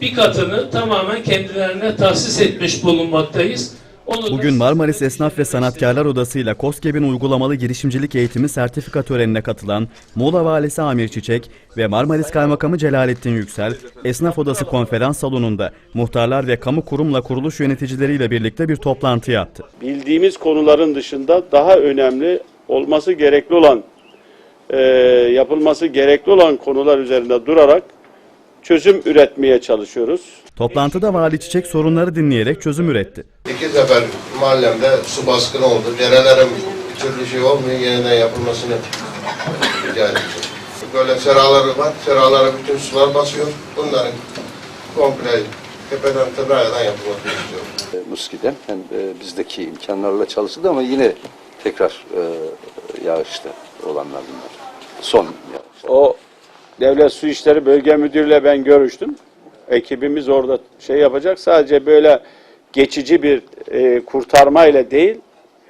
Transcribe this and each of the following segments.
bir katını tamamen kendilerine tahsis etmiş bulunmaktayız. Onu Bugün Marmaris Esnaf ve Sanatkarlar Odası ile KOSGEB'in uygulamalı girişimcilik eğitimi sertifika törenine katılan Muğla Valisi Amir Çiçek ve Marmaris Kaymakamı Celalettin Yüksel, Esnaf Odası konferans salonunda muhtarlar ve kamu kurumla kuruluş yöneticileriyle birlikte bir toplantı yaptı. bildiğimiz konuların dışında daha önemli olması gerekli olan e, yapılması gerekli olan konular üzerinde durarak çözüm üretmeye çalışıyoruz. Toplantıda Vali Çiçek sorunları dinleyerek çözüm üretti. İki sefer mahallemde su baskını oldu. Derelerin bir türlü şey olmuyor. Yeniden yapılmasını rica ettim. Böyle seraları var. Seralara bütün sular basıyor. Bunların komple tepeden tırnağından yapılmasını istiyorum. e, Muski'den hem bizdeki imkanlarla çalışıldı ama yine tekrar e, yağışta olanlar bunlar. Son yağış. O Devlet Su İşleri Bölge Müdürü'yle ben görüştüm. Ekibimiz orada şey yapacak. Sadece böyle geçici bir e, kurtarma ile değil,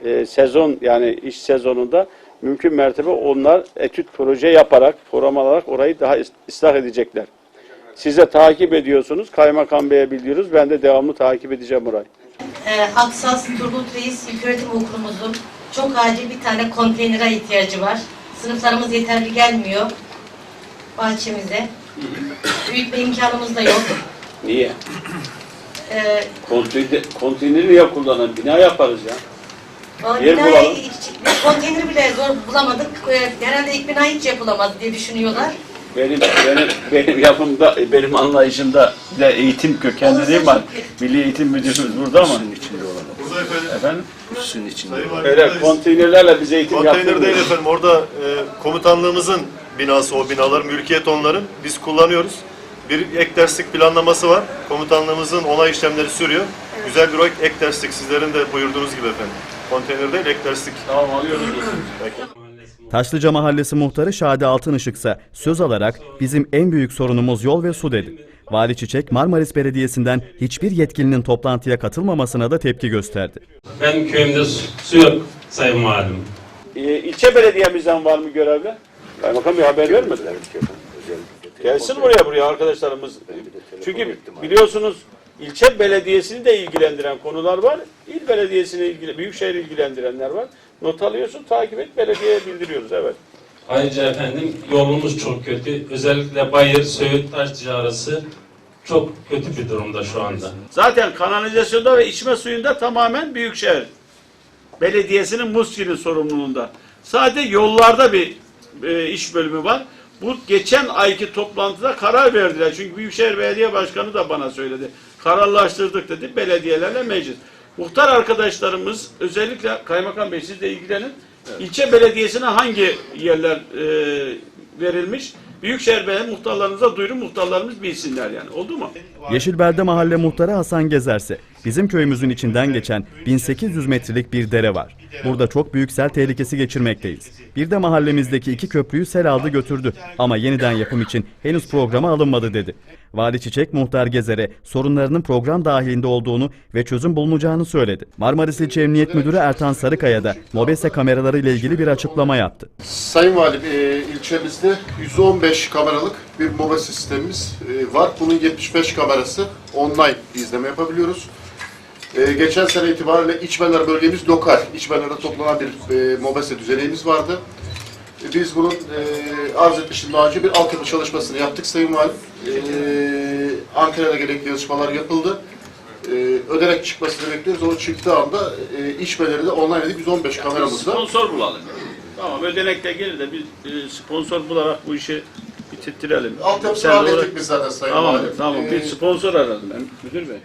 e, sezon yani iş sezonunda mümkün mertebe onlar etüt proje yaparak, program alarak orayı daha ıslah edecekler. Size takip ediyorsunuz, Kaymakam Bey'e bildiriyoruz. Ben de devamlı takip edeceğim orayı. Ee, Aksas Turgut Reis İlköğretim Okulumuzun çok acil bir tane konteynere ihtiyacı var. Sınıflarımız yeterli gelmiyor bahçemize. Büyütme imkanımız da yok. Niye? Ee, Konteyner, konteyneri niye kullanan? Bina yaparız ya. o Yer binayı bulalım. hiç- konteyneri bile zor bulamadık. Ee, Herhalde ilk bina hiç yapılamaz diye düşünüyorlar. Benim benim benim yapımda benim anlayışımda bir de eğitim kökenli değil mi? Milli Eğitim Müdürümüz burada ama. Üssünün içinde olanlar. Burada efendim. Üssünün içinde Öyle konteynerlerle biz eğitim Konteyner değil efendim. Orada e, komutanlığımızın binası o binalar, mülkiyet onların. Biz kullanıyoruz. Bir ek derslik planlaması var. Komutanlığımızın onay işlemleri sürüyor. Güzel bir ek derslik sizlerin de buyurduğunuz gibi efendim. Konteyner değil, ek derslik. Tamam alıyoruz. Peki. Taşlıca Mahallesi muhtarı Şadi Altınışık ise söz alarak bizim en büyük sorunumuz yol ve su dedi. Vali Çiçek Marmaris Belediyesi'nden hiçbir yetkilinin toplantıya katılmamasına da tepki gösterdi. benim köyümde su, yok Sayın Valim. Ee, ilçe belediyemizden var mı görevli? Kaymakam bir haber vermedi. Gelsin buraya buraya arkadaşlarımız. Çünkü biliyorsunuz ilçe belediyesini de ilgilendiren konular var. İl belediyesini ilgili, büyükşehir ilgilendirenler var. Not alıyorsun, takip et, belediyeye bildiriyoruz. Evet. Ayrıca efendim yolumuz çok kötü. Özellikle Bayır, Söğüt, Taşlıca arası çok kötü bir durumda şu anda. Zaten kanalizasyonda ve içme suyunda tamamen Büyükşehir Belediyesi'nin Muski'nin sorumluluğunda. Sadece yollarda bir e, iş bölümü var. Bu geçen ayki toplantıda karar verdiler. Çünkü Büyükşehir Belediye Başkanı da bana söyledi. Kararlaştırdık dedi belediyelerle meclis. Muhtar arkadaşlarımız özellikle Kaymakam Bey siz de ilgilenin. İlçe belediyesine hangi yerler e, verilmiş? Büyükşehir Belediye muhtarlarınıza duyurun muhtarlarımız bilsinler yani. Oldu mu? Yeşilbelde Mahalle Muhtarı Hasan Gezerse, bizim köyümüzün içinden geçen 1800 metrelik bir dere var. Burada çok büyük sel tehlikesi geçirmekteyiz. Bir de mahallemizdeki iki köprüyü sel aldı götürdü ama yeniden yapım için henüz programa alınmadı dedi. Vali Çiçek Muhtar Gezer'e sorunlarının program dahilinde olduğunu ve çözüm bulunacağını söyledi. Marmaris İlçe Emniyet Müdürü Ertan Sarıkaya da MOBESE kameraları ile ilgili bir açıklama yaptı. Sayın Valim, e, ilçemizde 115 kameralık bir MOBA sistemimiz e, var. Bunun 75 kamerası online izleme yapabiliyoruz. E, geçen sene itibariyle içmeler bölgemiz lokal. İçmelerde toplanan bir e, MOBESE düzeneğimiz vardı. E, biz bunun e, arz etmiştim daha önce bir altyapı çalışmasını yaptık Sayın Valim. E, Ankara'da gerekli yazışmalar yapıldı. E, ödenek çıkmasını bekliyoruz. O çıktığı anda e, içmeleri de online edip 115 kameramızla Sponsor bulalım. Tamam ödenek de gelir de biz e, sponsor bularak bu işi bitirtirelim. De hallettik uğra- biz zaten Sayın Tamam Valim. tamam Ee, bir sponsor aradım ben müdür bey.